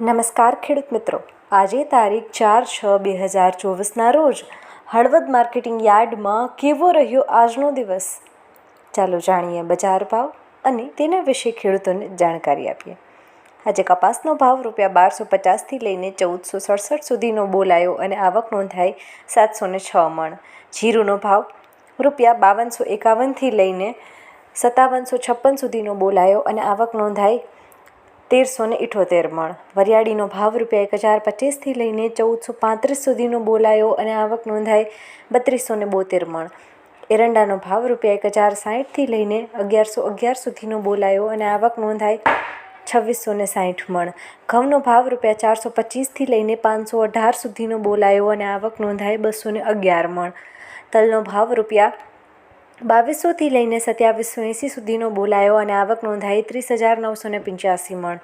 નમસ્કાર ખેડૂત મિત્રો. આજે તારીખ ચાર છ બે હજાર ચોવીસના રોજ હળવદ માર્કેટિંગ યાર્ડમાં કેવો રહ્યો આજનો દિવસ? ચાલો જાણીએ બજાર ભાવ અને તેના વિશે ખેડૂતોને જાણકારી આપીએ. આજે કપાસનો ભાવ રૂપિયા બારસો પચાસથી લઈને ચૌદસો સડસઠ સુધીનો બોલાયો અને આવક નોંધાઈ સાતસો ને છ મણ. જીરુનો ભાવ રૂપિયા બાવનસો એકાવનથી લઈને સત્તાવનસો છપ્પન સુધીનો બોલાયો અને આવક નોંધાઈ તેરસો ને ઇઠોતેર મણ. વરિયાળીનો ભાવ રૂપિયા એક હજાર પચીસથી લઈને ચૌદસો પાંત્રીસ સુધીનો બોલાયો અને આવક નોંધાઈ બત્રીસો ને બોતેર મણ. એરંડાનો ભાવ રૂપિયા એક હજાર સાઠથી લઈને અગિયારસો અગિયાર સુધીનો બોલાયો અને આવક નોંધાઈ છવ્વીસો ને સાઠ મણ. ઘઉંનો ભાવ રૂપિયા ચારસો પચીસથી લઈને પાંચસો અઢાર સુધીનો બોલાયો અને આવક નોંધાઈ બસો ને અગિયાર મણ. તલનો ભાવ રૂપિયા બાવીસોથી લઈને સત્યાવીસો એંસી સુધીનો બોલાયો અને આવક નોંધાઈ ત્રીસ હજાર નવસો ને પંચ્યાસી મણ.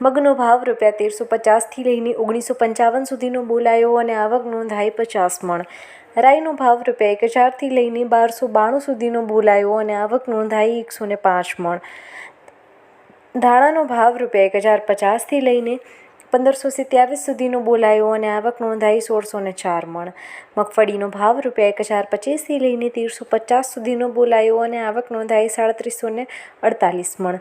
મગનો ભાવ રૂપિયા તેરસો પચાસથી લઈને ઓગણીસો પંચાવન સુધીનો બોલાયો અને આવક નોંધાઈ પચાસ મણ. રાઈનો ભાવ રૂપિયા એક હજારથી લઈને બારસો બાણું સુધીનો બોલાયો અને આવક નોંધાઈ એકસો ને પાંચ મણ. ધાણાનો ભાવ રૂપિયા એક હજાર પચાસથી લઈને પંદરસો સિત્યાવીસ સુધીનો બોલાયો અને આવક નોંધાઈ સોળસો ને ચાર મણ. મગફળીનો ભાવ રૂપિયા એક હજાર પચીસથી લઈને તેરસો પચાસ સુધીનો બોલાયો અને આવક નોંધાઈ સાડત્રીસો ને અડતાલીસ મણ.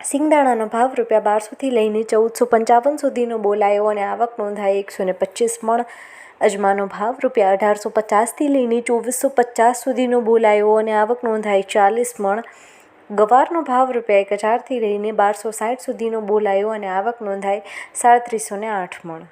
સિંગદાણાનો ભાવ રૂપિયા બારસોથી લઈને ચૌદસો પંચાવન સુધીનો બોલાયો અને આવક નોંધાઈ એકસો ને પચીસ મણ. અજમાનો ભાવ રૂપિયા અઢારસો પચાસથી લઈને ચોવીસો પચાસ સુધીનો બોલાયો અને આવક નોંધાઈ ચાલીસ મણ. ગવારનો ભાવ રૂપિયા એક હજારથી લઈને બારસો સાઠ સુધીનો બોલાયો અને આવક નોંધાઈ સાડત્રીસો ને આઠ મણ.